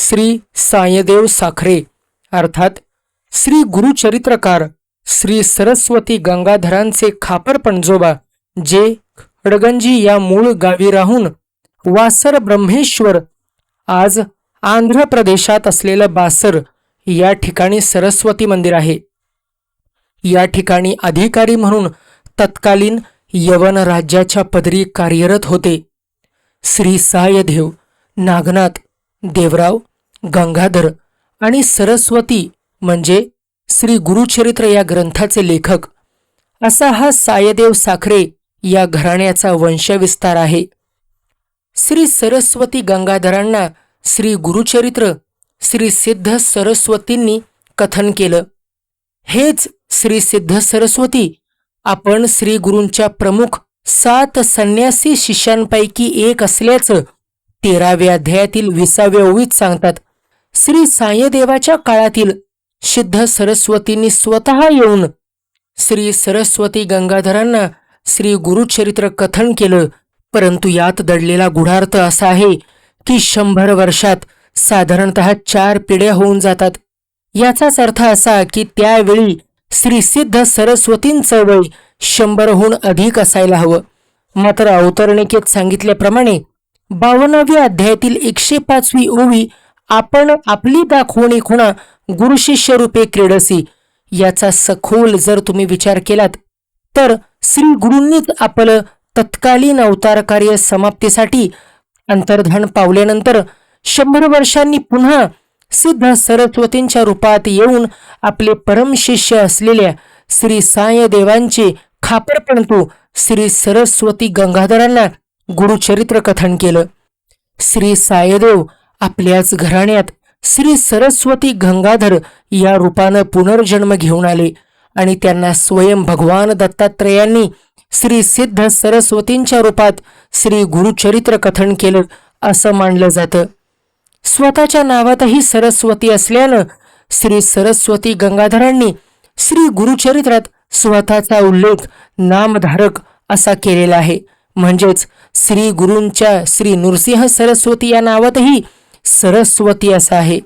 श्री सायदेव साखरे अर्थात श्री गुरुचरित्रकार श्री सरस्वती गंगाधरांचे खापर पणजोबा जे खडगंजी या मूळ गावी राहून वासर ब्रह्मेश्वर आज आंध्र प्रदेशात असलेलं बासर या ठिकाणी सरस्वती मंदिर आहे. या ठिकाणी अधिकारी म्हणून तत्कालीन यवन राज्याच्या पदरी कार्यरत होते. श्री सायदेव नागनाथ देवराव गंगाधर आणि सरस्वती म्हणजे श्री गुरुचरित्र या ग्रंथाचे लेखक. असा हा सायदेव साखरे या घराण्याचा वंशविस्तार आहे. श्री सरस्वती गंगाधरांना श्री गुरुचरित्र श्री सिद्ध सरस्वतींनी कथन केलं. हेच श्री सिद्ध सरस्वती आपण श्री गुरूंच्या प्रमुख सात संन्यासी शिष्यांपैकी एक असल्याचं तेराव्या अध्यायातील विसाव्या ओळीत सांगतात. श्री सायदेवाच्या काळातील सिद्ध सरस्वतींनी स्वतः येऊन श्री सरस्वती गंगाधरांना श्री गुरुचरित्र कथन केलं. परंतु यात दडलेला गुढार्थ असा आहे की शंभर वर्षात साधारणत चार पिढ्या होऊन जातात. याचाच अर्थ असा की त्यावेळी श्री सिद्ध सरस्वतींचं वय शंभरहून अधिक असायला हवं. मात्र अवतरणिकेत सांगितल्याप्रमाणे बावन्नाव्या अध्यायातील एकशे पाचवी ओवी आपण आपली दाखवणी खुणा गुरुशिष्य रूपे क्रीडसी. याचा सखोल जर तुम्ही विचार केलात तर श्री गुरूंनीच आपलं तत्कालीन अवतार कार्य समाप्तीसाठी अंतर्धान पावल्यानंतर शंभर वर्षांनी पुन्हा सिद्ध सरस्वतींच्या रूपात येऊन आपले परम शिष्य असलेल्या श्री सायदेवांचे खापर परंतु श्री सरस्वती गंगाधरांना गुरुचरित्र कथन केलं. श्री सायदेव आपल्याच घराण्यात श्री सरस्वती गंगाधर या रूपानं पुनर्जन्म घेऊन आले आणि त्यांना स्वयं भगवान दत्तात्रयांनी श्री सिद्ध सरस्वतींच्या रूपात श्री गुरुचरित्र कथन केलं असं मानलं जातं. स्वतःच्या नावातही सरस्वती असल्यानं श्री सरस्वती गंगाधरांनी श्री गुरुचरित्रात स्वतःचा उल्लेख नामधारक असा केलेला आहे. म्हणजेच श्री गुरूंच्या श्री नृसिंह सरस्वती या नावातही सरस्वती असा आहे.